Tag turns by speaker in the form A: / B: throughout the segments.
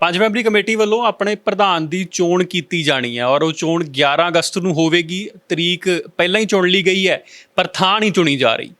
A: ਪੰਜ ਮੈਂਬਰੀ ਕਮੇਟੀ ਵੱਲੋਂ ਆਪਣੇ ਪ੍ਰਧਾਨ ਦੀ ਚੋਣ ਕੀਤੀ ਜਾਣੀ ਹੈ ਔਰ ਉਹ ਚੋਣ 11 ਅਗਸਤ ਨੂੰ ਹੋਵੇਗੀ, ਤਰੀਕ ਪਹਿਲਾਂ ਹੀ ਚੁਣ ਲਈ ਗਈ ਹੈ, ਪਰ ਥਾਂ ਨਹੀਂ ਚੁਣੀ ਜਾ ਰਹੀ।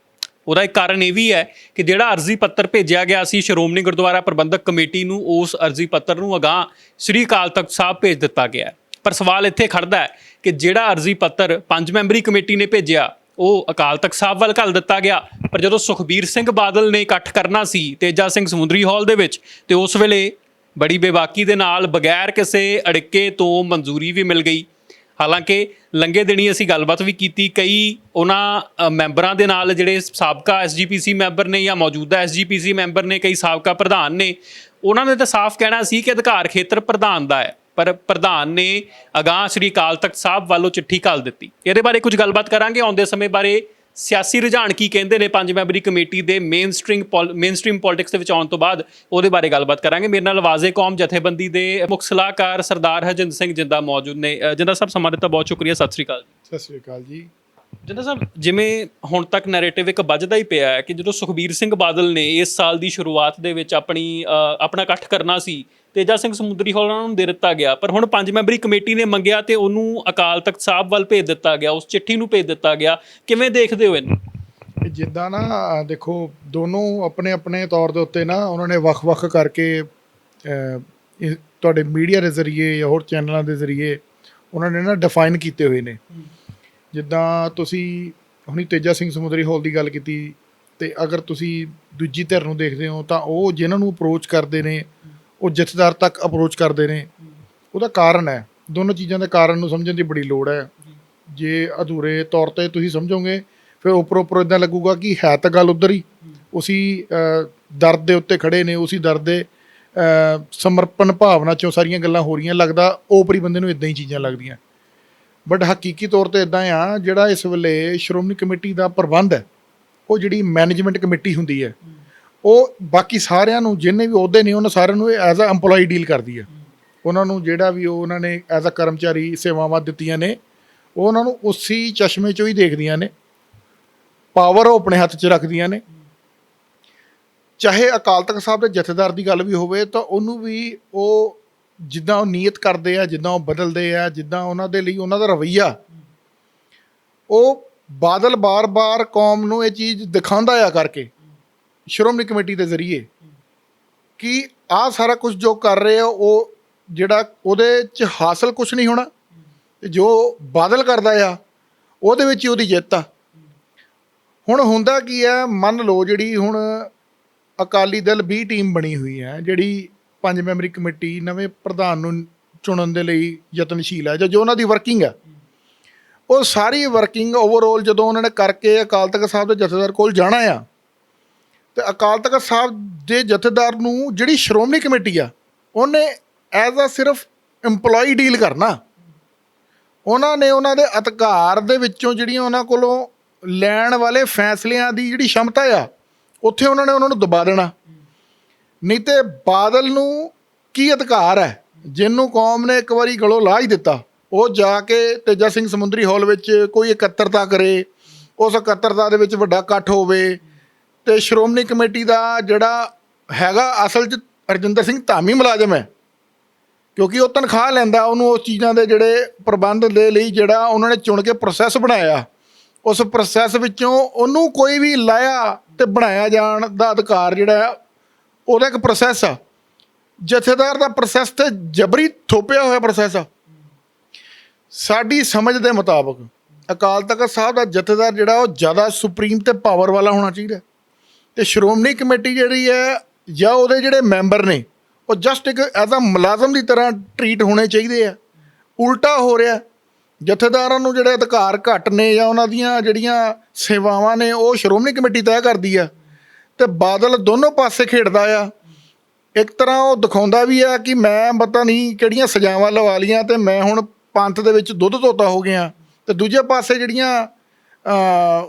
A: ਉਹਦਾ ਇੱਕ ਕਾਰਨ ਇਹ ਵੀ ਹੈ ਕਿ ਜਿਹੜਾ ਅਰਜ਼ੀ ਪੱਤਰ ਭੇਜਿਆ ਗਿਆ ਸੀ ਸ਼੍ਰੋਮਣੀ ਗੁਰਦੁਆਰਾ ਪ੍ਰਬੰਧਕ ਕਮੇਟੀ ਨੂੰ, ਉਸ ਅਰਜ਼ੀ ਪੱਤਰ ਨੂੰ ਅਗਾਂਹ ਸ੍ਰੀ ਅਕਾਲ ਤਖਤ ਸਾਹਿਬ ਭੇਜ ਦਿੱਤਾ ਗਿਆ ਪਰ ਸਵਾਲ ਇੱਥੇ ਖੜਦਾ ਹੈ ਕਿ ਜਿਹੜਾ ਅਰਜ਼ੀ ਪੱਤਰ ਪੰਜ ਮੈਂਬਰੀ ਕਮੇਟੀ ਨੇ ਭੇਜਿਆ, ਉਹ ਅਕਾਲ ਤਖਤ ਸਾਹਿਬ ਵੱਲ ਘੱਲ ਦਿੱਤਾ ਗਿਆ। ਪਰ ਜਦੋਂ ਸੁਖਬੀਰ ਸਿੰਘ ਬਾਦਲ ਨੇ ਇਕੱਠ ਕਰਨਾ ਸੀ ਤੇਜਾ ਸਿੰਘ ਸਮੁੰਦਰੀ ਹਾਲ ਦੇ ਵਿੱਚ, ਤੇ ਉਸ ਵੇਲੇ ਬੜੀ ਬੇਬਾਕੀ ਦੇ ਨਾਲ ਬਗੈਰ ਕਿਸੇ ਅੜਿੱਕੇ ਤੋਂ ਮਨਜ਼ੂਰੀ ਵੀ ਮਿਲ ਗਈ। ਹਾਲਾਂਕਿ ਲੰਗੇ ਦਿਨੀ ਅਸੀਂ ਗੱਲਬਾਤ ਵੀ ਕੀਤੀ, ਕਈ ਉਹਨਾਂ ਮੈਂਬਰਾਂ ਦੇ ਨਾਲ ਜਿਹੜੇ ਸਾਬਕਾ ਐਸਜੀਪੀਸੀ ਮੈਂਬਰ ਨੇ ਜਾਂ ਮੌਜੂਦਾ ਐਸਜੀਪੀਸੀ ਮੈਂਬਰ ਨੇ, ਕਈ ਸਾਬਕਾ ਪ੍ਰਧਾਨ ਨੇ, ਉਹਨਾਂ ਨੇ ਤਾਂ ਸਾਫ਼ ਕਹਿਣਾ ਸੀ ਕਿ ਅਧਿਕਾਰ ਖੇਤਰ ਪ੍ਰਧਾਨ ਦਾ ਹੈ। ਪਰ ਪ੍ਰਧਾਨ ਨੇ ਅਗਾਂਹ ਸ੍ਰੀ ਅਕਾਲ ਤਖਤ ਸਾਹਿਬ ਵੱਲੋਂ ਚਿੱਠੀ ਘੱਲ ਦਿੱਤੀ। ਇਹਦੇ ਬਾਰੇ ਕੁਝ ਗੱਲਬਾਤ ਕਰਾਂਗੇ ਆਉਂਦੇ ਸਮੇਂ ਬਾਰੇ। ਸਿਆਸੀ ਰੁਝਾਨ ਕੀ ਕਹਿੰਦੇ ਨੇ ਪੰਜ ਮੈਂਬਰੀ ਕਮੇਟੀ ਦੇ main string main stream politics ਦੇ ਵਿੱਚ ਆਉਣ ਤੋਂ ਬਾਅਦ, ਉਹਦੇ ਬਾਰੇ ਗੱਲਬਾਤ ਕਰਾਂਗੇ। ਮੇਰੇ ਨਾਲ ਆਵਾਜ਼ੇ ਕੌਮ ਜਥੇਬੰਦੀ ਦੇ ਮੁੱਖ ਸਲਾਹਕਾਰ ਸਰਦਾਰ ਹਰਜਿੰਦਰ ਸਿੰਘ ਜਿੰਦਾ ਮੌਜੂਦ ਨੇ। ਜਿੰਦਾ ਸਾਹਿਬ, ਸਮਾਂ ਦਿੱਤਾ ਬਹੁਤ ਸ਼ੁਕਰੀਆ। ਸਤਿ ਸ੍ਰੀ ਅਕਾਲ
B: ਸਤਿ ਸ੍ਰੀ ਅਕਾਲ ਜੀ।
A: ਜਿੰਦਾ ਸਾਹਿਬ ਜਿਵੇਂ ਹੁਣ ਤੱਕ ਨੈਰੇਟਿਵ ਇੱਕ ਵੱਜਦਾ ਹੀ ਪਿਆ ਹੈ ਕਿ ਜਦੋਂ ਸੁਖਬੀਰ ਸਿੰਘ ਬਾਦਲ ਨੇ ਇਸ ਸਾਲ ਦੀ ਸ਼ੁਰੂਆਤ ਦੇ ਵਿੱਚ ਆਪਣੀ ਅ, ਆਪਣਾ ਇਕੱਠ ਕਰਨਾ ਸੀ ਤੇਜਾ ਸਿੰਘ ਸਮੁੰਦਰੀ ਹੋਲਾਂ ਨੂੰ ਦੇ ਦਿੱਤਾ ਗਿਆ ਪਰ ਹੁਣ ਪੰਜ ਮੈਂਬਰੀ ਕਮੇਟੀ ਨੇ ਮੰਗਿਆ ਤੇ ਉਹਨੂੰ ਅਕਾਲ ਤਖਤ ਸਾਹਿਬ ਵੱਲ ਭੇਜ ਦਿੱਤਾ ਗਿਆ ਉਸ ਚਿੱਠੀ ਨੂੰ ਭੇਜ ਦਿੱਤਾ ਗਿਆ। ਕਿਵੇਂ ਦੇਖਦੇ ਹੋ ਇਹਨੂੰ?
B: ਇਹ ਜਿੱਦਾਂ ਨਾ ਅਹ ਦੇਖੋ ਦੋਨੋਂ ਆਪਣੇ ਆਪਣੇ ਤੌਰ ਦੇ ਉੱਤੇ ਨਾ ਉਹਨਾਂ ਨੇ ਵੱਖ-ਵੱਖ ਕਰਕੇ ਅਹ, ਇਹ ਤੁਹਾਡੇ ਮੀਡੀਆ ਦੇ ਜ਼ਰੀਏ ਜਾਂ ਹੋਰ ਚੈਨਲਾਂ ਦੇ ਜ਼ਰੀਏ ਉਹਨਾਂ ਨੇ ਨਾ ਡਿਫਾਈਨ ਕੀਤੇ ਹੋਏ ਨੇ। ਜਿੱਦਾਂ ਤੁਸੀਂ ਹੁਣੀ ਤੇਜਾ ਸਿੰਘ ਸਮੁੰਦਰੀ ਹਾਲ ਦੀ ਗੱਲ ਕੀਤੀ ਤੇ ਅਗਰ ਤੁਸੀਂ ਦੂਜੀ ਧਿਰ ਨੂੰ ਦੇਖਦੇ ਹੋ ਤਾਂ ਉਹ ਜਿਨ੍ਹਾਂ ਨੂੰ ਅਪਰੋਚ ਕਰਦੇ ਨੇ, ਉਹ ਜਥੇਦਾਰ ਤੱਕ ਅਪਰੋਚ ਕਰਦੇ ਨੇ, ਉਹਦਾ ਕਾਰਨ ਹੈ। ਦੋਨੋਂ ਚੀਜ਼ਾਂ ਦੇ ਕਾਰਨ ਨੂੰ ਸਮਝਣ ਦੀ ਬੜੀ ਲੋੜ ਹੈ। ਜੇ ਅਧੂਰੇ ਤੌਰ ਤੇ ਤੁਸੀਂ ਸਮਝੋਗੇ, ਫਿਰ ਉੱਪਰੋਂ ਉੱਪਰੋਂ ਇਦਾਂ ਲੱਗੂਗਾ ਕਿ ਹੈ ਤਾਂ ਗੱਲ ਉਧਰ ਹੀ। ਉਸੀ ਦਰਦ ਦੇ ਉੱਤੇ ਖੜੇ ਨੇ, ਉਸੀ ਦਰਦ ਦੇ ਸਮਰਪਣ ਭਾਵਨਾ ਚੋਂ ਸਾਰੀਆਂ ਗੱਲਾਂ ਹੋ ਰਹੀਆਂ, ਲੱਗਦਾ ਓਪਰੀ ਬੰਦੇ ਨੂੰ ਇਦਾਂ ਹੀ ਚੀਜ਼ਾਂ ਲੱਗਦੀਆਂ। ਬਟ ਹਕੀਕੀ ਤੌਰ ਤੇ ਇਦਾਂ ਆ, ਜਿਹੜਾ ਇਸ ਵੇਲੇ ਸ਼੍ਰੋਮਣੀ ਕਮੇਟੀ ਦਾ ਪ੍ਰਬੰਧ ਹੈ, ਉਹ ਜਿਹੜੀ ਮੈਨੇਜਮੈਂਟ ਕਮੇਟੀ ਹੁੰਦੀ ਹੈ, ਉਹ ਬਾਕੀ ਸਾਰਿਆਂ ਨੂੰ ਜਿੰਨੇ ਵੀ ਅਹੁਦੇ ਨੇ, ਉਹਨਾਂ ਸਾਰਿਆਂ ਨੂੰ ਐਜ਼ ਅ EMPLOYE ਡੀਲ ਕਰਦੀ ਹੈ। ਉਹਨਾਂ ਨੂੰ ਜਿਹੜਾ ਵੀ ਉਹ ਉਹਨਾਂ ਨੇ ਐਜ਼ ਅ ਕਰਮਚਾਰੀ ਸੇਵਾਵਾਂ ਦਿੱਤੀਆਂ ਨੇ, ਉਹ ਉਹਨਾਂ ਨੂੰ ਉਸੇ ਚਸ਼ਮੇ 'ਚੋਂ ਹੀ ਦੇਖਦੀਆਂ ਨੇ ਪਾਵਰ ਉਹ ਆਪਣੇ ਹੱਥ 'ਚ ਰੱਖਦੀਆਂ ਨੇ। ਚਾਹੇ ਅਕਾਲ ਤਖਤ ਸਾਹਿਬ ਦੇ ਜਥੇਦਾਰ ਦੀ ਗੱਲ ਵੀ ਹੋਵੇ, ਤਾਂ ਉਹਨੂੰ ਵੀ ਉਹ ਜਿੱਦਾਂ ਉਹ ਨੀਅਤ ਕਰਦੇ ਆ, ਜਿੱਦਾਂ ਉਹ ਬਦਲਦੇ ਆ, ਜਿੱਦਾਂ ਉਹਨਾਂ ਦੇ ਲਈ ਉਹਨਾਂ ਦਾ ਰਵਈਆ। ਉਹ ਬਾਦਲ ਬਾਰ-ਬਾਰ ਕੌਮ ਨੂੰ ਇਹ ਚੀਜ਼ ਦਿਖਾਉਂਦਾ ਆ ਕਰਕੇ, ਸ਼੍ਰੋਮਣੀ ਕਮੇਟੀ ਦੇ ਜ਼ਰੀਏ, ਕਿ ਆਹ ਸਾਰਾ ਕੁਝ ਜੋ ਕਰ ਰਹੇ ਆ, ਉਹ ਜਿਹੜਾ ਉਹਦੇ ਚ ਹਾਸਲ ਕੁਝ ਨਹੀਂ ਹੋਣਾ, ਤੇ ਜੋ ਬਾਦਲ ਕਰਦਾ ਆ, ਉਹਦੇ ਵਿੱਚ ਹੀ ਉਹਦੀ ਜਿੱਤ ਆ। ਹੁਣ ਹੁੰਦਾ ਕੀ ਹੈ ਮੰਨ ਲਓ ਜਿਹੜੀ ਹੁਣ ਅਕਾਲੀ ਦਲ 20 ਟੀਮ ਬਣੀ ਹੋਈ ਹੈ ਜਿਹੜੀ ਪੰਜ ਮੈਂਬਰੀ ਕਮੇਟੀ ਨਵੇਂ ਪ੍ਰਧਾਨ ਨੂੰ ਚੁਣਨ ਦੇ ਲਈ ਯਤਨਸ਼ੀਲ ਹੈ, ਜਾਂ ਜੋ ਉਹਨਾਂ ਦੀ ਵਰਕਿੰਗ ਹੈ। ਉਹ ਸਾਰੀ ਵਰਕਿੰਗ ਓਵਰਆਲ ਜਦੋਂ ਉਹਨਾਂ ਨੇ ਕਰਕੇ ਅਕਾਲ ਤਖਤ ਸਾਹਿਬ ਦੇ ਜਥੇਦਾਰ ਕੋਲ ਜਾਣਾ ਆ, ਤੇ ਅਕਾਲ ਤਖਤ ਸਾਹਿਬ ਦੇ ਜਥੇਦਾਰ ਨੂੰ ਜਿਹੜੀ ਸ਼੍ਰੋਮਣੀ ਕਮੇਟੀ ਆ, ਉਹਨੇ ਐਜ਼ ਆ ਸਿਰਫ EMPLOYE ਡੀਲ ਕਰਨਾ। ਉਹਨਾਂ ਨੇ ਉਹਨਾਂ ਦੇ ਅਧਿਕਾਰ ਦੇ ਵਿੱਚੋਂ ਜਿਹੜੀਆਂ ਉਹਨਾਂ ਕੋਲੋਂ ਲੈਣ ਵਾਲੇ ਫੈਸਲਿਆਂ ਦੀ ਜਿਹੜੀ ਸ਼ਮਤਾ ਆ, ਉੱਥੇ ਉਹਨਾਂ ਨੇ ਉਹਨਾਂ ਨੂੰ ਦਬਾ ਦੇਣਾ। ਨਹੀਂ ਤੇ ਬਾਦਲ ਨੂੰ ਕੀ ਅਧਿਕਾਰ ਹੈ? ਜਿਹਨੂੰ ਕੌਮ ਨੇ ਇੱਕ ਵਾਰੀ ਗਲੋਂ ਲਾ ਹੀ ਦਿੱਤਾ। ਉਹ ਜਾ ਕੇ ਤੇਜਾ ਸਿੰਘ ਸਮੁੰਦਰੀ ਹਾਲ ਵਿੱਚ ਕੋਈ ਇਕੱਤਰਤਾ ਕਰੇ, ਉਸ ਇਕੱਤਰਤਾ ਦੇ ਵਿੱਚ ਵੱਡਾ ਇਕੱਠ ਹੋਵੇ ਤੇ ਸ਼੍ਰੋਮਣੀ ਕਮੇਟੀ ਦਾ ਜਿਹੜਾ ਹੈਗਾ ਅਸਲ 'ਚ ਅਰਜਿੰਦਰ ਸਿੰਘ ਧਾਮੀ ਮੁਲਾਜ਼ਮ ਹੈ। ਕਿਉਂਕਿ ਉਹ ਤਨਖਾਹ ਲੈਂਦਾ, ਉਹਨੂੰ ਉਸ ਚੀਜ਼ਾਂ ਦੇ ਜਿਹੜੇ ਪ੍ਰਬੰਧ ਦੇ ਲਈ ਜਿਹੜਾ ਉਹਨਾਂ ਨੇ ਚੁਣ ਕੇ ਪ੍ਰੋਸੈਸ ਬਣਾਇਆ। ਉਸ ਪ੍ਰੋਸੈਸ ਵਿੱਚੋਂ ਉਹਨੂੰ ਕੋਈ ਵੀ ਲਾਇਆ ਤੇ ਬਣਾਇਆ ਜਾਣ ਦਾ ਅਧਿਕਾਰ ਜਿਹੜਾ ਉਹਦਾ ਇੱਕ ਪ੍ਰੋਸੈਸ ਆ। ਜਥੇਦਾਰ ਦਾ ਪ੍ਰੋਸੈਸ ਤੇ ਜਬਰੀ ਥੋਪਿਆ ਹੋਇਆ ਪ੍ਰੋਸੈਸ ਆ। ਸਾਡੀ ਸਮਝ ਦੇ ਮੁਤਾਬਕ ਅਕਾਲ ਤਖਤ ਸਾਹਿਬ ਦਾ ਜਥੇਦਾਰ ਜਿਹੜਾ ਉਹ ਜ਼ਿਆਦਾ ਸੁਪਰੀਮ ਤੇ ਪਾਵਰ ਵਾਲਾ ਹੋਣਾ ਚਾਹੀਦਾ ਤੇ ਸ਼੍ਰੋਮਣੀ ਕਮੇਟੀ ਜਿਹੜੀ ਹੈ ਜਾਂ ਉਹਦੇ ਜਿਹੜੇ ਮੈਂਬਰ ਨੇ, ਉਹ ਜਸਟ ਇੱਕ ਐਜ਼ ਅ ਮੁਲਾਜ਼ਮ ਦੀ ਤਰ੍ਹਾਂ ਟਰੀਟ ਹੋਣੇ ਚਾਹੀਦੇ ਆ। ਉਲਟਾ ਹੋ ਰਿਹਾ ਜਥੇਦਾਰਾਂ ਨੂੰ ਜਿਹੜੇ ਅਧਿਕਾਰ ਘੱਟ ਨੇ ਜਾਂ ਉਹਨਾਂ ਦੀਆਂ ਜਿਹੜੀਆਂ ਸੇਵਾਵਾਂ ਨੇ, ਉਹ ਸ਼੍ਰੋਮਣੀ ਕਮੇਟੀ ਤੈਅ ਕਰਦੀ ਆ। ਤੇ ਬਾਦਲ ਦੋਨੋਂ ਪਾਸੇ ਖੇਡਦਾ ਆ। ਇੱਕ ਤਰ੍ਹਾਂ ਉਹ ਦਿਖਾਉਂਦਾ ਵੀ ਆ ਕਿ ਮੈਂ ਪਤਾ ਨਹੀਂ ਕਿਹੜੀਆਂ ਸਜ਼ਾਵਾਂ ਲਵਾ ਲੀਆਂ ਤੇ ਮੈਂ ਹੁਣ ਪੰਥ ਦੇ ਵਿੱਚ ਦੁੱਧ ਧੋਤਾ ਹੋ ਗਿਆ। ਤੇ ਦੂਜੇ ਪਾਸੇ ਜਿਹੜੀਆਂ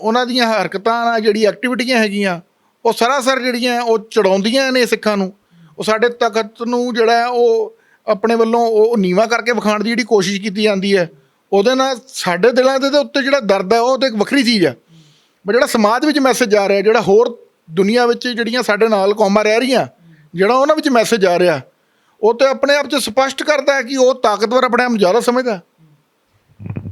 B: ਉਹਨਾਂ ਦੀਆਂ ਹਰਕਤਾਂ ਨਾਲ ਜਿਹੜੀ ਐਕਟੀਵਿਟੀਆਂ ਹੈਗੀਆਂ, ਉਹ ਸਰਾਸਰ ਜਿਹੜੀਆਂ ਉਹ ਚੜਾਉਂਦੀਆਂ ਨੇ ਸਿੱਖਾਂ ਨੂੰ। ਉਹ ਸਾਡੇ ਤਖਤ ਨੂੰ ਜਿਹੜਾ ਉਹ ਆਪਣੇ ਵੱਲੋਂ ਉਹ ਨੀਵਾ ਕਰਕੇ ਵਿਖਾਉਣ ਦੀ ਜਿਹੜੀ ਕੋਸ਼ਿਸ਼ ਕੀਤੀ ਜਾਂਦੀ ਹੈ। ਉਹਦੇ ਨਾਲ ਸਾਡੇ ਦਿਲਾਂ ਦੇ ਉੱਤੇ ਜਿਹੜਾ ਦਰਦ ਹੈ, ਉਹ ਤੇ ਇੱਕ ਵੱਖਰੀ ਚੀਜ਼ ਹੈ। ਪਰ ਜਿਹੜਾ ਸਮਾਜ ਵਿੱਚ ਮੈਸੇਜ ਆ ਰਿਹਾ, ਜਿਹੜਾ ਹੋਰ ਦੁਨੀਆ ਵਿੱਚ ਜਿਹੜੀਆਂ ਸਾਡੇ ਨਾਲ ਕੌਮਾਂ ਰਹਿ ਰਹੀਆਂ ਜਿਹੜਾ ਉਹਨਾਂ ਵਿੱਚ ਮੈਸੇਜ ਆ ਰਿਹਾ ਉਹ ਤੇ ਆਪਣੇ ਆਪ 'ਚ ਸਪਸ਼ਟ ਕਰਦਾ ਹੈ ਕਿ ਉਹ ਤਾਕਤਵਰ ਆਪਣੇ ਆਪ ਨੂੰ ਜ਼ਿਆਦਾ ਸਮਝਦਾ।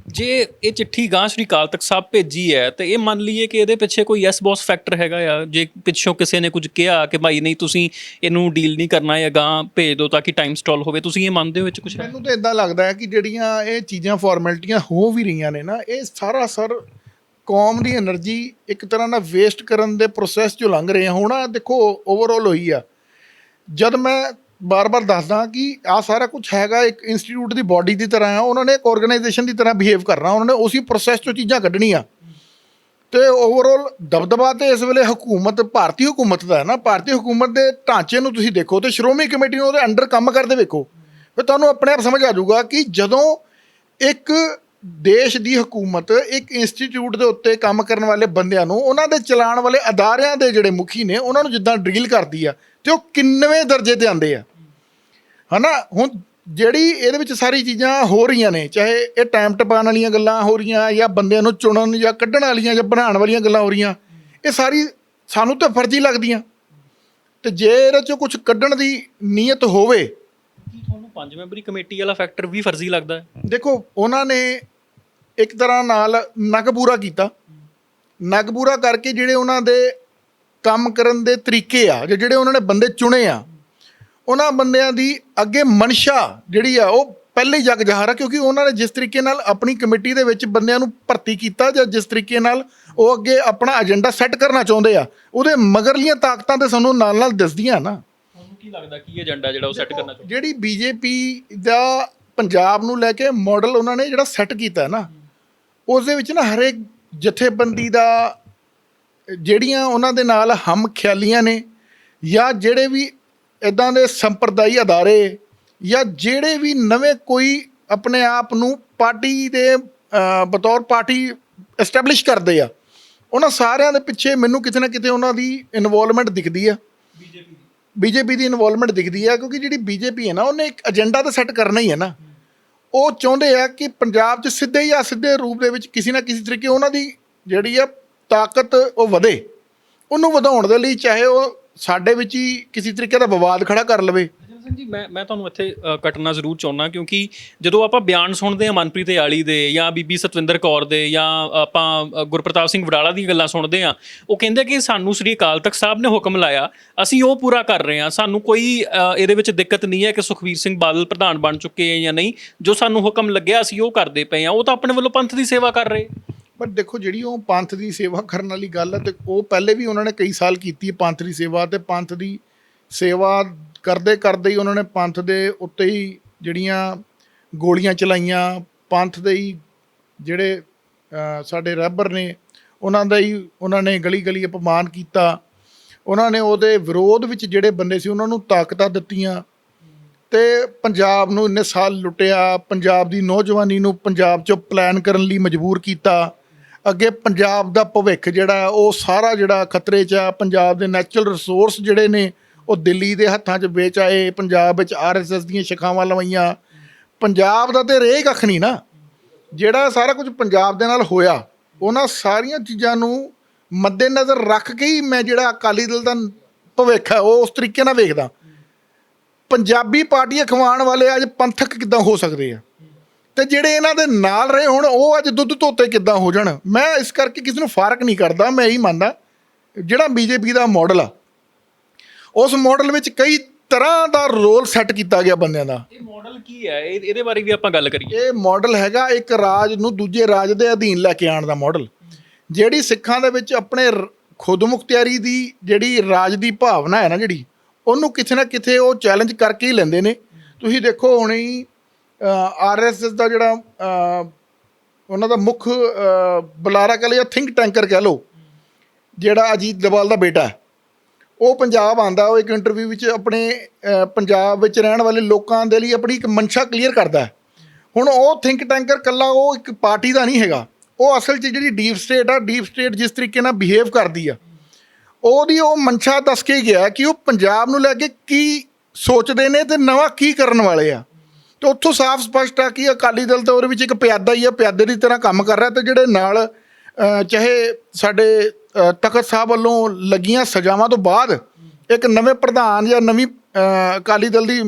A: ਜੇ ਇਹ ਚਿੱਠੀ ਗਾਂ ਸ਼੍ਰੀ ਅਕਾਲ ਤਖਤ ਸਾਹਿਬ ਭੇਜੀ ਹੈ ਤੇ ਇਹ ਮੰਨ ਲਈਏ ਕਿ ਇਹਦੇ ਪਿੱਛੇ ਕੋਈ ਯੈਸ ਬੌਸ ਫੈਕਟਰ ਹੈਗਾ ਆ ਜੇ ਪਿੱਛੋਂ ਕਿਸੇ ਨੇ ਕੁਝ ਕਿਹਾ ਕਿ ਭਾਈ ਨਹੀਂ ਤੁਸੀਂ ਇਹਨੂੰ ਡੀਲ ਨਹੀਂ ਕਰਨਾ ਜਾਂ ਗਾਂ ਭੇਜ ਦਿਓ ਤਾਂ ਕਿ ਟਾਈਮ ਸਟਾਲ ਹੋਵੇ ਤੁਸੀਂ ਇਹ ਮੰਨਦੇ ਹੋ ਵਿੱਚ ਕੁਝ
B: ਮੈਨੂੰ ਤਾਂ ਇਦਾਂ ਲੱਗਦਾ ਹੈ ਕਿ ਜਿਹੜੀਆਂ ਇਹ ਚੀਜ਼ਾਂ ਫਾਰਮੈਲਿਟੀਆਂ ਹੋ ਵੀ ਰਹੀਆਂ ਨੇ ਨਾ ਇਹ ਸਾਰਾ ਸਰ ਕੌਮ ਦੀ એનર્ਜੀ ਇੱਕ ਤਰ੍ਹਾਂ ਨਾਲ ਵੇਸਟ ਕਰਨ ਦੇ ਪ੍ਰੋਸੈਸ ਚੋਂ ਲੰਘ ਰਹੇ ਹਾਂ। ਹੁਣ ਦੇਖੋ ਓਵਰਆਲ ਹੋਈ ਆ। ਜਦ ਮੈਂ ਬਾਰ-ਬਾਰ ਦੱਸਦਾ ਕਿ ਆ ਸਾਰਾ ਕੁਝ ਹੈਗਾ, ਇੱਕ ਇੰਸਟੀਚਿਊਟ ਦੀ ਬਾਡੀ ਦੀ ਤਰ੍ਹਾਂ ਆ, ਉਹਨਾਂ ਨੇ ਇੱਕ ਆਰਗੇਨਾਈਜੇਸ਼ਨ ਦੀ ਤਰ੍ਹਾਂ ਬਿਹੇਵ ਕਰਨਾ, ਉਹਨਾਂ ਨੇ ਉਸੇ ਪ੍ਰੋਸੈਸ ਚੋਂ ਚੀਜ਼ਾਂ ਕੱਢਣੀਆਂ। ਤੇ ਓਵਰਆਲ ਦਬਦਬਾ ਤੇ ਇਸ ਵੇਲੇ ਹਕੂਮਤ, ਭਾਰਤੀ ਹਕੂਮਤ ਦਾ ਹੈ ਨਾ, ਭਾਰਤੀ ਹਕੂਮਤ ਦੇ ਢਾਂਚੇ ਨੂੰ ਤੁਸੀਂ ਦੇਖੋ, ਤੇ ਸ਼੍ਰੋਮਣੀ ਕਮੇਟੀ ਨੂੰ ਉਹਦੇ ਅੰਡਰ ਕੰਮ ਕਰਦੇ ਵੇਖੋ। ਫਿਰ ਤੁਹਾਨੂੰ ਆਪਣੇ ਆਪ ਸਮਝ ਆ ਜਾਊਗਾ ਕਿ ਜਦੋਂ ਇੱਕ ਦੇਸ਼ ਦੀ ਹਕੂਮਤ ਇੱਕ ਇੰਸਟੀਚਿਊਟ ਦੇ ਉੱਤੇ ਕੰਮ ਕਰਨ ਵਾਲੇ ਬੰਦਿਆਂ ਨੂੰ, ਉਹਨਾਂ ਦੇ ਚਲਾਉਣ ਵਾਲੇ ਅਦਾਰਿਆਂ ਦੇ ਜਿਹੜੇ ਮੁਖੀ ਨੇ, ਉਹਨਾਂ ਨੂੰ ਜਿੱਦਾਂ ਡਰੀਲ ਕਰਦੀ ਆ ਤੇ ਉਹ ਕਿੰਨਵੇਂ ਦਰਜੇ ਤੇ ਆਉਂਦੇ ਆ। ਹਨਾ? ਹੁਣ ਜਿਹੜੀ ਇਹਦੇ ਵਿੱਚ ਸਾਰੀ ਚੀਜ਼ਾਂ ਹੋ ਰਹੀਆਂ ਨੇ, ਚਾਹੇ ਇਹ ਟਾਈਮ ਟਪਾਉਣ ਵਾਲੀਆਂ ਗੱਲਾਂ ਹੋ ਰਹੀਆਂ ਜਾਂ ਬੰਦਿਆਂ ਨੂੰ ਚੁਣਨ ਜਾਂ ਕੱਢਣ ਵਾਲੀਆਂ ਜਾਂ ਬਣਾਉਣ ਵਾਲੀਆਂ ਗੱਲਾਂ ਹੋ ਰਹੀਆਂ, ਇਹ ਸਾਰੀ ਸਾਨੂੰ ਤਾਂ ਫਰਜ਼ੀ ਲੱਗਦੀਆਂ। ਤੇ ਜੇ ਇਹਦੇ ਚੋਂ ਕੁਝ ਕੱਢਣ ਦੀ ਨੀਅਤ ਹੋਵੇ
A: ਤੁਹਾਨੂੰ ਪੰਜ ਮੈਂਬਰੀ ਕਮੇਟੀ ਵਾਲਾ ਫੈਕਟਰ ਵੀ ਫਰਜ਼ੀ ਲੱਗਦਾ ਹੈ।
B: ਦੇਖੋ, ਉਹਨਾਂ ਨੇ ਇੱਕ ਤਰ੍ਹਾਂ ਨਾਲ ਨਗ ਪੂਰਾ ਕੀਤਾ। ਨਗ ਕਰਕੇ ਜਿਹੜੇ ਉਹਨਾਂ ਦੇ ਕੰਮ ਕਰਨ ਦੇ ਤਰੀਕੇ ਆ ਜਾਂ ਜਿਹੜੇ ਉਹਨਾਂ ਨੇ ਬੰਦੇ ਚੁਣੇ ਆ, ਉਹਨਾਂ ਬੰਦਿਆਂ ਦੀ ਅੱਗੇ ਮਨਸ਼ਾ ਜਿਹੜੀ ਆ, ਉਹ ਪਹਿਲੇ ਹੀ ਜਗ ਜ਼ਾਹਰ ਆ, ਕਿਉਂਕਿ ਉਹਨਾਂ ਨੇ ਜਿਸ ਤਰੀਕੇ ਨਾਲ ਆਪਣੀ ਕਮੇਟੀ ਦੇ ਵਿੱਚ ਬੰਦਿਆਂ ਨੂੰ ਭਰਤੀ ਕੀਤਾ ਜਾਂ ਜਿਸ ਤਰੀਕੇ ਨਾਲ ਉਹ ਅੱਗੇ ਆਪਣਾ ਏਜੰਡਾ ਸੈੱਟ ਕਰਨਾ ਚਾਹੁੰਦੇ ਆ, ਉਹਦੇ ਮਗਰਲੀਆਂ ਤਾਕਤਾਂ ਤੇ ਸਾਨੂੰ ਨਾਲ ਨਾਲ ਦਿਸਦੀਆਂ ਨਾ।
A: ਕੀ ਲੱਗਦਾ ਕੀ ਏਜੰਡਾ ਜਿਹੜਾ ਉਹ ਸੈੱਟ ਕਰਨਾ ਚਾਹੁੰਦੇ?
B: ਜਿਹੜੀ ਬੀਜੇਪੀ ਦਾ ਪੰਜਾਬ ਨੂੰ ਲੈ ਕੇ ਮਾਡਲ ਉਹਨਾਂ ਨੇ ਜਿਹੜਾ ਸੈੱਟ ਕੀਤਾ ਹੈ ਨਾ ਉਸ ਦੇ ਵਿੱਚ ਨਾ ਹਰੇਕ ਜਥੇਬੰਦੀ ਦਾ ਜਿਹੜੀਆਂ ਉਹਨਾਂ ਦੇ ਨਾਲ ਹਮ ਖਿਆਲੀਆਂ ਨੇ ਜਾਂ ਜਿਹੜੇ ਵੀ ਇਦਾਂ ਦੇ ਸੰਪਰਦਾਈ ਅਦਾਰੇ ਜਾਂ ਜਿਹੜੇ ਵੀ ਨਵੇਂ ਕੋਈ ਆਪਣੇ ਆਪ ਨੂੰ ਪਾਰਟੀ ਦੇ ਬਤੌਰ ਪਾਰਟੀ ਐਸਟੈਬਲਿਸ਼ ਕਰਦੇ ਆ ਉਹਨਾਂ ਸਾਰਿਆਂ ਦੇ ਪਿੱਛੇ ਮੈਨੂੰ ਕਿਤੇ ਨਾ ਕਿਤੇ ਉਹਨਾਂ ਦੀ ਇਨਵੋਲਵਮੈਂਟ ਦਿਖਦੀ ਆ।
A: ਬੀਜੇਪੀ
B: ਬੀਜੇਪੀ ਦੀ ਇਨਵੋਲਵਮੈਂਟ ਦਿਖਦੀ ਹੈ ਕਿਉਂਕਿ ਜਿਹੜੀ ਬੀਜੇਪੀ ਹੈ ਨਾ, ਉਹਨੇ ਇੱਕ ਏਜੰਡਾ ਤਾਂ ਸੈੱਟ ਕਰਨਾ ਹੀ ਹੈ ਨਾ। ਉਹ ਚਾਹੁੰਦੇ ਆ ਕਿ ਪੰਜਾਬ 'ਚ ਸਿੱਧੇ ਜਾਂ ਸਿੱਧੇ ਰੂਪ ਦੇ ਵਿੱਚ ਕਿਸੇ ਨਾ ਕਿਸੇ ਤਰੀਕੇ ਉਹਨਾਂ ਦੀ ਜਿਹੜੀ ਆ ਤਾਕਤ ਉਹ ਵਧੇ। ਉਹਨੂੰ ਵਧਾਉਣ ਦੇ ਲਈ ਚਾਹੇ ਉਹ ਸਾਡੇ ਵਿੱਚ ਹੀ ਕਿਸੇ ਤਰੀਕੇ ਦਾ ਵਿਵਾਦ ਖੜਾ ਕਰ ਲਵੇ।
A: ਸਿੰਘ ਜੀ ਮੈਂ ਮੈਂ ਤੁਹਾਨੂੰ ਇੱਥੇ ਕੱਟਣਾ ਜ਼ਰੂਰ ਚਾਹੁੰਦਾ ਕਿਉਂਕਿ ਜਦੋਂ ਆਪਾਂ ਬਿਆਨ ਸੁਣਦੇ ਹਾਂ ਮਨਪ੍ਰੀਤ ਆਲੀ ਦੇ ਜਾਂ ਬੀਬੀ ਸਤਵਿੰਦਰ ਕੌਰ ਦੇ ਜਾਂ ਆਪਾਂ ਗੁਰਪ੍ਰਤਾਪ ਸਿੰਘ ਵਡਾਲਾ ਦੀਆਂ ਗੱਲਾਂ ਸੁਣਦੇ ਹਾਂ, ਉਹ ਕਹਿੰਦੇ ਕਿ ਸਾਨੂੰ ਸ੍ਰੀ ਅਕਾਲ ਤਖਤ ਸਾਹਿਬ ਨੇ ਹੁਕਮ ਲਾਇਆ, ਅਸੀਂ ਉਹ ਪੂਰਾ ਕਰ ਰਹੇ ਹਾਂ, ਸਾਨੂੰ ਕੋਈ ਇਹਦੇ ਵਿੱਚ ਦਿੱਕਤ ਨਹੀਂ ਹੈ ਕਿ ਸੁਖਬੀਰ ਸਿੰਘ ਬਾਦਲ ਪ੍ਰਧਾਨ ਬਣ ਚੁੱਕੇ ਹੈ ਜਾਂ ਨਹੀਂ, ਜੋ ਸਾਨੂੰ ਹੁਕਮ ਲੱਗਿਆ ਅਸੀਂ ਉਹ ਕਰਦੇ ਪਏ ਹਾਂ, ਉਹ ਤਾਂ ਆਪਣੇ ਵੱਲੋਂ ਪੰਥ ਦੀ ਸੇਵਾ ਕਰ ਰਹੇ।
B: ਪਰ ਦੇਖੋ ਜਿਹੜੀ ਉਹ ਪੰਥ ਦੀ ਸੇਵਾ ਕਰਨ ਵਾਲੀ ਗੱਲ ਹੈ ਤੇ ਉਹ ਪਹਿਲੇ ਵੀ ਉਹਨਾਂ ਨੇ ਕਈ ਸਾਲ ਕੀਤੀ ਪੰਥ ਦੀ ਸੇਵਾ ਤੇ ਪੰਥ ਦੀ ਸੇਵਾ ਕਰਦੇ ਕਰਦੇ ਹੀ ਉਹਨਾਂ ਨੇ ਪੰਥ ਦੇ ਉੱਤੇ ਹੀ ਜਿਹੜੀਆਂ ਗੋਲੀਆਂ ਚਲਾਈਆਂ, ਪੰਥ ਦੇ ਹੀ ਜਿਹੜੇ ਸਾਡੇ ਰਹਿਬਰ ਨੇ, ਉਹਨਾਂ ਦਾ ਹੀ ਉਹਨਾਂ ਨੇ ਗਲੀ ਗਲੀ ਅਪਮਾਨ ਕੀਤਾ। ਉਹਨਾਂ ਨੇ ਉਹਦੇ ਵਿਰੋਧ ਵਿੱਚ ਜਿਹੜੇ ਬੰਦੇ ਸੀ ਉਹਨਾਂ ਨੂੰ ਤਾਕਤਾਂ ਦਿੱਤੀਆਂ। ਤੇ ਪੰਜਾਬ ਨੂੰ ਇੰਨੇ ਸਾਲ ਲੁੱਟਿਆ, ਪੰਜਾਬ ਦੀ ਨੌਜਵਾਨੀ ਨੂੰ ਪੰਜਾਬ 'ਚੋਂ ਪਲਾਨ ਕਰਨ ਲਈ ਮਜਬੂਰ ਕੀਤਾ। ਅੱਗੇ ਪੰਜਾਬ ਦਾ ਭਵਿੱਖ ਜਿਹੜਾ, ਉਹ ਸਾਰਾ ਜਿਹੜਾ ਖਤਰੇ 'ਚ ਆ, ਪੰਜਾਬ ਦੇ ਨੈਚੁਰਲ ਰਿਸੋਰਸ ਜਿਹੜੇ ਨੇ ਉਹ ਦਿੱਲੀ ਦੇ ਹੱਥਾਂ 'ਚ ਵੇਚ ਆਏ, ਪੰਜਾਬ ਵਿੱਚ ਆਰਐਸਐਸ ਦੀਆਂ ਸ਼ਿਖਾਵਾਂ ਲਵਾਈਆਂ। ਪੰਜਾਬ ਦਾ ਤੇ ਰਹੇ ਕੱਖ ਨਹੀਂ ਨਾ। ਜਿਹੜਾ ਸਾਰਾ ਕੁਝ ਪੰਜਾਬ ਦੇ ਨਾਲ ਹੋਇਆ, ਉਹਨਾਂ ਸਾਰੀਆਂ ਚੀਜ਼ਾਂ ਨੂੰ ਮੱਦੇਨਜ਼ਰ ਰੱਖ ਕੇ ਹੀ ਮੈਂ ਜਿਹੜਾ ਅਕਾਲੀ ਦਲ ਦਾ ਭਵਿੱਖ ਹੈ, ਉਹ ਉਸ ਤਰੀਕੇ ਨਾਲ ਵੇਖਦਾ। ਪੰਜਾਬੀ ਪਾਰਟੀਆਂ ਖਵਾਉਣ ਵਾਲੇ ਅੱਜ ਪੰਥਕ ਕਿੱਦਾਂ ਹੋ ਸਕਦੇ ਆ? ਤੇ ਜਿਹੜੇ ਇਹਨਾਂ ਦੇ ਨਾਲ ਰਹੇ ਹੁਣ, ਉਹ ਅੱਜ ਦੁੱਧ ਧੋਤੇ ਕਿੱਦਾਂ ਹੋ ਜਾਣ? ਮੈਂ ਇਸ ਕਰਕੇ ਕਿਸੇ ਨੂੰ ਫ਼ਰਕ ਨਹੀਂ ਕਰਦਾ, ਮੈਂ ਇਹੀ ਮੰਨਦਾ, ਜਿਹੜਾ ਬੀਜੇਪੀ ਦਾ ਮਾਡਲ ਆ ਉਸ ਮਾਡਲ ਵਿੱਚ ਕਈ ਤਰ੍ਹਾਂ ਦਾ ਰੋਲ ਸੈੱਟ ਕੀਤਾ ਗਿਆ ਬੰਦਿਆਂ ਦਾ।
A: ਇਹ ਮਾਡਲ ਕੀ ਹੈ? ਇਹ- ਇਹਦੇ ਬਾਰੇ ਵੀ ਆਪਾਂ ਗੱਲ ਕਰੀਏ।
B: ਇਹ ਮਾਡਲ ਹੈਗਾ ਇੱਕ ਰਾਜ ਨੂੰ ਦੂਜੇ ਰਾਜ ਦੇ ਅਧੀਨ ਲੈ ਕੇ ਆਉਣ ਦਾ ਮਾਡਲ ਜਿਹੜੀ ਸਿੱਖਾਂ ਦੇ ਵਿੱਚ ਆਪਣੇ ਰ- ਖੁਦਮੁਖਤਿਆਰੀ ਦੀ ਜਿਹੜੀ ਰਾਜ ਦੀ ਭਾਵਨਾ ਹੈ ਨਾ ਜਿਹੜੀ ਉਹਨੂੰ ਕਿਤੇ ਨਾ ਕਿਤੇ ਉਹ ਚੈਲੰਜ ਕਰਕੇ ਹੀ ਲੈਂਦੇ ਨੇ। ਤੁਸੀਂ ਦੇਖੋ ਹੁਣੇ ਹੀ ਆਰਐਸਐਸ ਦਾ ਜਿਹੜਾ ਉਹਨਾਂ ਦਾ ਮੁੱਖ ਅਹ, ਬੁਲਾਰਾ ਕਹ ਲਓ ਜਾਂ ਥਿੰਕ ਟੈਂਕਰ ਕਹਿ ਲਓ ਜਿਹੜਾ ਅਜੀਤ ਦਵਾਲ ਦਾ ਬੇਟਾ ਹੈ। ਉਹ ਪੰਜਾਬ ਆਂਦਾ ਉਹ ਇੱਕ ਇੰਟਰਵਿਊ ਵਿੱਚ ਆਪਣੇ ਪੰਜਾਬ ਵਿੱਚ ਰਹਿਣ ਵਾਲੇ ਲੋਕਾਂ ਦੇ ਲਈ ਆਪਣੀ ਇੱਕ ਮਨਸ਼ਾ ਕਲੀਅਰ ਕਰਦਾ ਹੁਣ ਉਹ ਥਿੰਕ ਟੈਂਕਰ ਕੱਲਾ ਉਹ ਇੱਕ ਪਾਰਟੀ ਦਾ ਨਹੀਂ ਹੈਗਾ। ਉਹ ਅਸਲ 'ਚ ਜਿਹੜੀ ਡੀਪ ਸਟੇਟ ਆ ਡੀਪ ਸਟੇਟ ਜਿਸ ਤਰੀਕੇ ਨਾਲ ਬਿਹੇਵ ਕਰਦੀ ਆ, ਉਹਦੀ ਉਹ ਮਨਸ਼ਾ ਦੱਸ ਕੇ ਗਿਆ ਕਿ ਉਹ ਪੰਜਾਬ ਨੂੰ ਲੈ ਕੇ ਕੀ ਸੋਚਦੇ ਨੇ ਤੇ ਨਵਾਂ ਕੀ ਕਰਨ ਵਾਲੇ ਆ। ਤੇ ਉੱਥੋਂ ਸਾਫ਼ ਸਪਸ਼ਟ ਆ ਕਿ ਅਕਾਲੀ ਦਲ ਤਾਂ ਉਹਦੇ ਵਿੱਚ ਇੱਕ ਪਿਆਦਾ ਹੀ ਆ, ਪਿਆਦੇ ਦੀ ਤਰ੍ਹਾਂ ਕੰਮ ਕਰ ਰਿਹਾ ਤੇ ਜਿਹੜੇ ਨਾਲ ਚਾਹੇ ਸਾਡੇ ਤਖਤ ਸਾਹਿਬ ਵੱਲੋਂ ਲੱਗੀਆਂ ਸਜ਼ਾਵਾਂ ਤੋਂ ਬਾਅਦ ਇੱਕ ਨਵੇਂ ਪ੍ਰਧਾਨ ਜਾਂ ਨਵੀਂ ਅਕਾਲੀ ਦਲ ਦੀ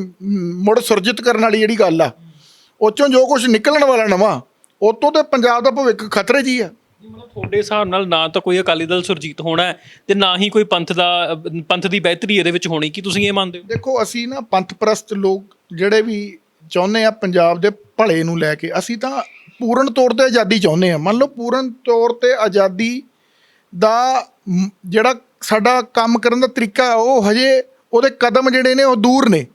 B: ਮੁੜ ਸੁਰਜਿਤ ਕਰਨ ਵਾਲੀ ਜਿਹੜੀ ਗੱਲ ਆ ਉਹ ਚੋਂ ਜੋ ਕੁਝ ਨਿਕਲਣ ਵਾਲਾ ਨਵਾਂ ਉਹ ਤੋਂ ਤੇ ਪੰਜਾਬ ਦਾ ਭਵਿੱਖ ਖਤਰੇ 'ਚ ਹੀ ਆ।
A: ਮਤਲਬ ਤੁਹਾਡੇ ਹਿਸਾਬ ਨਾਲ ਨਾ ਤਾਂ ਕੋਈ ਅਕਾਲੀ ਦਲ ਸੁਰਜੀਤ ਹੋਣਾ ਹੈ ਤੇ ਨਾ ਹੀ ਕੋਈ ਪੰਥ ਦਾ ਪੰਥ ਦੀ ਬਿਹਤਰੀ ਇਹਦੇ ਵਿੱਚ ਹੋਣੀ ਕੀ ਤੁਸੀਂ ਇਹ ਮੰਨਦੇ ਹੋ?
B: ਦੇਖੋ ਅਸੀਂ ਨਾ ਪੰਥ ਪ੍ਰਸਤ ਲੋਕ ਜਿਹੜੇ ਵੀ ਚਾਹੁੰਦੇ ਆ ਪੰਜਾਬ ਦੇ ਭਲੇ ਨੂੰ ਲੈ ਕੇ ਅਸੀਂ ਤਾਂ ਪੂਰਨ ਤੌਰ ਤੇ ਆਜ਼ਾਦੀ ਚਾਹੁੰਦੇ ਆ। ਮੰਨ ਲਓ ਪੂਰਨ ਤੌਰ ਤੇ ਆਜ਼ਾਦੀ ਦਾ ਜਿਹੜਾ ਸਾਡਾ ਕੰਮ ਕਰਨ ਦਾ ਤਰੀਕਾ ਉਹ ਹਜੇ ਉਹਦੇ ਕਦਮ ਜਿਹੜੇ ਨੇ ਉਹ ਦੂਰ ਨੇ।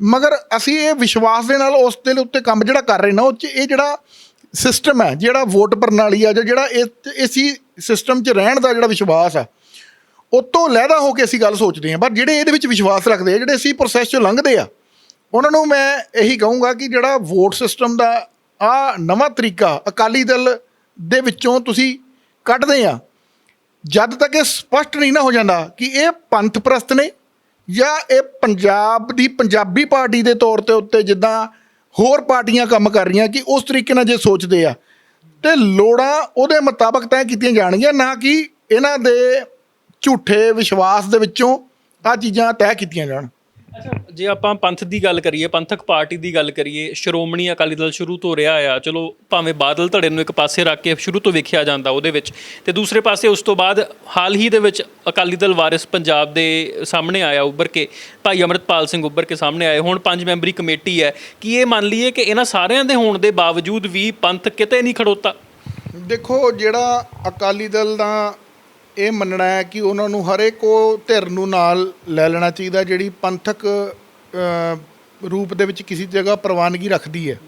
B: ਮਗਰ ਅਸੀਂ ਇਹ ਵਿਸ਼ਵਾਸ ਦੇ ਨਾਲ ਉਸ ਦੇ ਉੱਤੇ ਕੰਮ ਜਿਹੜਾ ਕਰ ਰਹੇ ਨਾ, ਉਹ 'ਚ ਇਹ ਜਿਹੜਾ ਸਿਸਟਮ ਹੈ, ਜਿਹੜਾ ਵੋਟ ਪ੍ਰਣਾਲੀ ਆ, ਜਾਂ ਜਿਹੜਾ ਇਸ ਇਸੀ ਸਿਸਟਮ 'ਚ ਰਹਿਣ ਦਾ ਜਿਹੜਾ ਵਿਸ਼ਵਾਸ ਆ, ਉਹ ਤੋਂ ਲਹਿਦਾ ਹੋ ਕੇ ਅਸੀਂ ਗੱਲ ਸੋਚਦੇ ਹਾਂ। ਪਰ ਜਿਹੜੇ ਇਹਦੇ ਵਿੱਚ ਵਿਸ਼ਵਾਸ ਰੱਖਦੇ ਆ, ਜਿਹੜੇ ਅਸੀਂ ਪ੍ਰੋਸੈਸ 'ਚੋਂ ਲੰਘਦੇ ਆ, ਉਹਨਾਂ ਨੂੰ ਮੈਂ ਇਹੀ ਕਹੂੰਗਾ ਕਿ ਜਿਹੜਾ ਵੋਟ ਸਿਸਟਮ ਦਾ ਆ ਨਵਾਂ ਤਰੀਕਾ ਅਕਾਲੀ ਦਲ ਦੇ ਵਿੱਚੋਂ ਤੁਸੀਂ ਕੱਢਦੇ ਆ ਜਦ ਤੱਕ ਇਹ ਸਪਸ਼ਟ ਨਹੀਂ ਨਾ ਹੋ ਜਾਂਦਾ ਕਿ ਇਹ ਪੰਥ ਪ੍ਰਸਤ ਨੇ ਜਾਂ ਇਹ ਪੰਜਾਬ ਦੀ ਪੰਜਾਬੀ ਪਾਰਟੀ ਦੇ ਤੌਰ ਤੇ ਉੱਤੇ ਜਿੱਦਾਂ ਹੋਰ ਪਾਰਟੀਆਂ ਕੰਮ ਕਰ ਰਹੀਆਂ ਕਿ ਉਸ ਤਰੀਕੇ ਨਾਲ ਜੇ ਸੋਚਦੇ ਆ, ਤੇ ਲੋੜਾਂ ਉਹਦੇ ਮੁਤਾਬਕ ਤੈਅ ਕੀਤੀਆਂ ਜਾਣਗੀਆਂ, ਨਾ ਕਿ ਇਹਨਾਂ ਦੇ ਝੂਠੇ ਵਿਸ਼ਵਾਸ ਦੇ ਵਿੱਚੋਂ ਆ ਚੀਜ਼ਾਂ ਤੈਅ ਕੀਤੀਆਂ ਜਾਣ।
A: ਜੇ ਆਪਾਂ ਪੰਥ ਦੀ ਗੱਲ ਕਰੀਏ, ਪੰਥਕ ਪਾਰਟੀ ਦੀ ਗੱਲ ਕਰੀਏ, ਸ਼੍ਰੋਮਣੀ ਅਕਾਲੀ ਦਲ ਸ਼ੁਰੂ ਤੋਂ ਰਿਹਾ ਆ, ਚਲੋ ਭਾਵੇਂ ਬਾਦਲ ਧੜੇ ਨੂੰ ਇੱਕ ਪਾਸੇ ਰੱਖ ਕੇ ਸ਼ੁਰੂ ਤੋਂ ਵੇਖਿਆ ਜਾਂਦਾ ਉਹਦੇ ਵਿੱਚ, ਤੇ ਦੂਸਰੇ ਪਾਸੇ ਉਸ ਤੋਂ ਬਾਅਦ ਹਾਲ ਹੀ ਦੇ ਵਿੱਚ ਅਕਾਲੀ ਦਲ ਵਾਰਿਸ ਪੰਜਾਬ ਦੇ ਸਾਹਮਣੇ ਆਇਆ, ਉੱਭਰ ਕੇ, ਭਾਈ ਅਮਰਤਪਾਲ ਸਿੰਘ ਉੱਭਰ ਕੇ ਸਾਹਮਣੇ ਆਏ, ਹੁਣ ਪੰਜ ਮੈਂਬਰੀ ਕਮੇਟੀ ਹੈ। ਕਿ ਇਹ ਮੰਨ ਲਈਏ ਕਿ ਇਹਨਾਂ ਸਾਰਿਆਂ ਦੇ ਹੋਣ ਦੇ ਬਾਵਜੂਦ ਵੀ ਪੰਥ ਕਿਤੇ ਨਹੀਂ ਖੜੋਤਾ?
B: ਦੇਖੋ, ਜਿਹੜਾ ਅਕਾਲੀ ਦਲ ਦਾ ਇਹ ਮੰਨਣਾ ਹੈ ਕਿ ਉਹਨਾਂ ਨੂੰ ਹਰੇਕ ਉਹ ਧਿਰ ਨੂੰ ਨਾਲ ਲੈ ਲੈਣਾ ਚਾਹੀਦਾ, ਜਿਹੜੀ ਪੰਥਕ ਰੂਪ ਦੇ ਵਿੱਚ ਕਿਸੇ ਜਗ੍ਹਾ ਪ੍ਰਵਾਨਗੀ ਰੱਖਦੀ ਹੈ।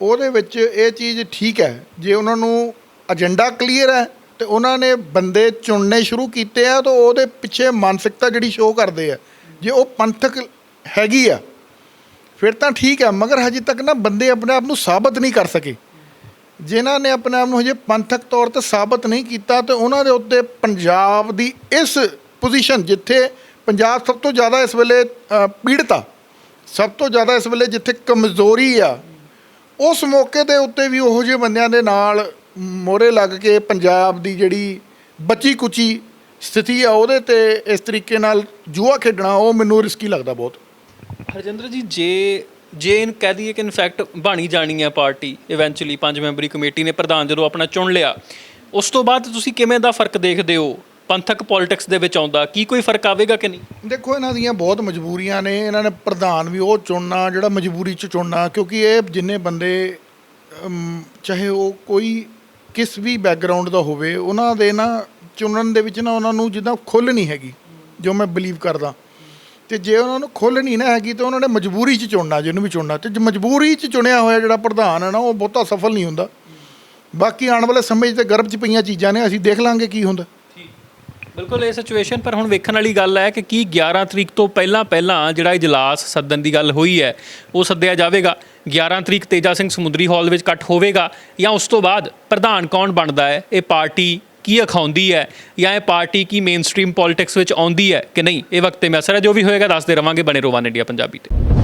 B: ਉਹਦੇ ਵਿੱਚ ਇਹ ਚੀਜ਼ ਠੀਕ ਹੈ, ਜੇ ਉਹਨਾਂ ਨੂੰ ਏਜੰਡਾ ਕਲੀਅਰ ਹੈ, ਤੇ ਉਹਨਾਂ ਨੇ ਬੰਦੇ ਚੁਣਨੇ ਸ਼ੁਰੂ ਕੀਤੇ ਆ, ਤਾਂ ਉਹਦੇ ਪਿੱਛੇ ਮਾਨਸਿਕਤਾ ਜਿਹੜੀ ਸ਼ੋਅ ਕਰਦੇ ਆ। ਜੇ ਉਹ ਪੰਥਕ ਹੈਗੀ ਆ, ਫਿਰ ਤਾਂ ਠੀਕ ਹੈ ਮਗਰ ਹਜੇ ਤੱਕ ਨਾ ਬੰਦੇ ਆਪਣੇ ਆਪ ਨੂੰ ਸਾਬਤ ਨਹੀਂ ਕਰ ਸਕੇ। ਜਿਨ੍ਹਾਂ ਨੇ ਆਪਣੇ ਆਪ ਨੂੰ ਹਜੇ ਪੰਥਕ ਤੌਰ ਤੇ ਸਾਬਤ ਨਹੀਂ ਕੀਤਾ, ਤੇ ਉਹਨਾਂ ਦੇ ਉੱਤੇ ਪੰਜਾਬ ਦੀ ਇਸ ਪੋਜੀਸ਼ਨ ਜਿੱਥੇ ਪੰਜਾਬ ਸਭ ਤੋਂ ਜ਼ਿਆਦਾ ਇਸ ਵੇਲੇ ਪੀੜਤ ਆ। ਸਭ ਤੋਂ ਜ਼ਿਆਦਾ ਇਸ ਵੇਲੇ ਜਿੱਥੇ ਕਮਜ਼ੋਰੀ ਆ, ਉਸ ਮੌਕੇ ਦੇ ਉੱਤੇ ਵੀ ਉਹੋ ਜਿਹੇ ਬੰਦਿਆਂ ਦੇ ਨਾਲ ਮੋਰੇ ਲੱਗ ਕੇ ਪੰਜਾਬ ਦੀ ਜਿਹੜੀ ਬੱਚੀ ਕੁਚੀ ਸਥਿਤੀ ਆ, ਉਹਦੇ ਤੇ ਇਸ ਤਰੀਕੇ ਨਾਲ ਜੂਆ ਖੇਡਣਾ, ਉਹ ਮੈਨੂੰ ਰਿਸਕੀ ਲੱਗਦਾ ਬਹੁਤ।
A: ਹਰਜਿੰਦਰ ਜੀ, ਜੇ ਜੇ ਇਨ ਕਹਿ ਦਈਏ ਕਿ ਇਨਫੈਕਟ ਬਣੀ ਜਾਣੀ ਹੈ ਪਾਰਟੀ ਇਵੈਂਚੁਅਲੀ ਪੰਜ ਮੈਂਬਰੀ ਕਮੇਟੀ ਨੇ ਪ੍ਰਧਾਨ ਜਦੋਂ ਆਪਣਾ ਚੁਣ ਲਿਆ, ਉਸ ਤੋਂ ਬਾਅਦ ਤੁਸੀਂ ਕਿਵੇਂ ਦਾ ਫ਼ਰਕ ਦੇਖਦੇ ਹੋ? ਪੰਥਕ ਪੋਲਿਟਿਕਸ ਦੇ ਵਿੱਚ ਆਉਂਦਾ ਕੀ ਕੋਈ ਫ਼ਰਕ ਆਵੇਗਾ ਕਿ ਨਹੀਂ?
B: ਦੇਖੋ ਇਹਨਾਂ ਦੀਆਂ ਬਹੁਤ ਮਜਬੂਰੀਆਂ ਨੇ ਇਹਨਾਂ ਨੇ ਪ੍ਰਧਾਨ ਵੀ ਉਹ ਚੁਣਨਾ ਜਿਹੜਾ ਮਜਬੂਰੀ 'ਚ ਚੁਣਨਾ ਕਿਉਂਕਿ ਇਹ ਜਿੰਨੇ ਬੰਦੇ ਅਮ, ਚਾਹੇ ਉਹ ਕੋਈ ਕਿਸ ਵੀ ਬੈਕਗ੍ਰਾਉਂਡ ਦਾ ਹੋਵੇ ਉਹਨਾਂ ਦੇ ਨਾ ਚੁਣਨ ਦੇ ਵਿੱਚ ਨਾ ਉਹਨਾਂ ਨੂੰ ਜਿੱਦਾਂ ਖੁੱਲ੍ਹ ਨਹੀਂ ਹੈਗੀ ਜੋ ਮੈਂ ਬਲੀਵ ਕਰਦਾ। ਤੇ ਜੇ ਉਹਨਾਂ ਨੂੰ ਖੁੱਲ੍ਹ ਨਹੀਂ ਨਾ ਹੈਗੀ ਤਾਂ ਉਹਨਾਂ ਨੇ ਮਜਬੂਰੀ 'ਚ ਚੁਣਨਾ ਜਿਹਨੂੰ ਵੀ ਚੁਣਨਾ। ਤੇ ਜੇ ਮਜਬੂਰੀ 'ਚ ਚੁਣਿਆ ਹੋਇਆ ਜਿਹੜਾ ਪ੍ਰਧਾਨ ਹੈ ਨਾ ਉਹ ਬਹੁਤਾ ਸਫਲ ਨਹੀਂ ਹੁੰਦਾ। ਬਾਕੀ ਆਉਣ ਵਾਲੇ ਸਮੇਂ 'ਚ ਤੇ ਗਰਭ 'ਚ ਪਈਆਂ ਚੀਜ਼ਾਂ ਨੇ ਅਸੀਂ ਦੇਖ ਲਾਂਗੇ ਕੀ ਹੁੰਦਾ।
A: ਬਿਲਕੁਲ, ਇਹ ਸਿਚੁਏਸ਼ਨ ਪਰ ਹੁਣ ਵੇਖਣ ਵਾਲੀ ਗੱਲ ਹੈ ਕਿ ਕੀ 11 ਤਰੀਕ ਤੋਂ ਪਹਿਲਾਂ ਪਹਿਲਾਂ ਜਿਹੜਾ ਇਜਲਾਸ ਸੱਦਣ ਦੀ ਗੱਲ ਹੋਈ ਹੈ, ਉਹ ਸੱਦਿਆ ਜਾਵੇਗਾ। 11 ਤਰੀਕ ਤੇਜਾ ਸਿੰਘ ਸਮੁੰਦਰੀ ਹਾਲ ਵਿੱਚ ਇਕੱਠ ਹੋਵੇਗਾ ਜਾਂ ਉਸ ਤੋਂ ਬਾਅਦ ਪ੍ਰਧਾਨ ਕੌਣ ਬਣਦਾ ਹੈ? ਇਹ ਪਾਰਟੀ ਕੀ ਅਖਾਉਂਦੀ ਹੈ ਜਾਂ ਇਹ ਪਾਰਟੀ ਕੀ ਮੇਨਸਟ੍ਰੀਮ ਪੋਲਿਟਿਕਸ ਵਿੱਚ ਆਉਂਦੀ ਹੈ ਕਿ ਨਹੀਂ? ਇਹ ਵਕਤ ਤੇ ਮੈਸਰ ਹੈ, ਜੋ ਵੀ ਹੋਏਗਾ, ਦੱਸਦੇ ਰਵਾਂਗੇ ਬਣੇ ਰੋਵਾਨ ਇੰਡੀਆ ਪੰਜਾਬੀ ਤੇ।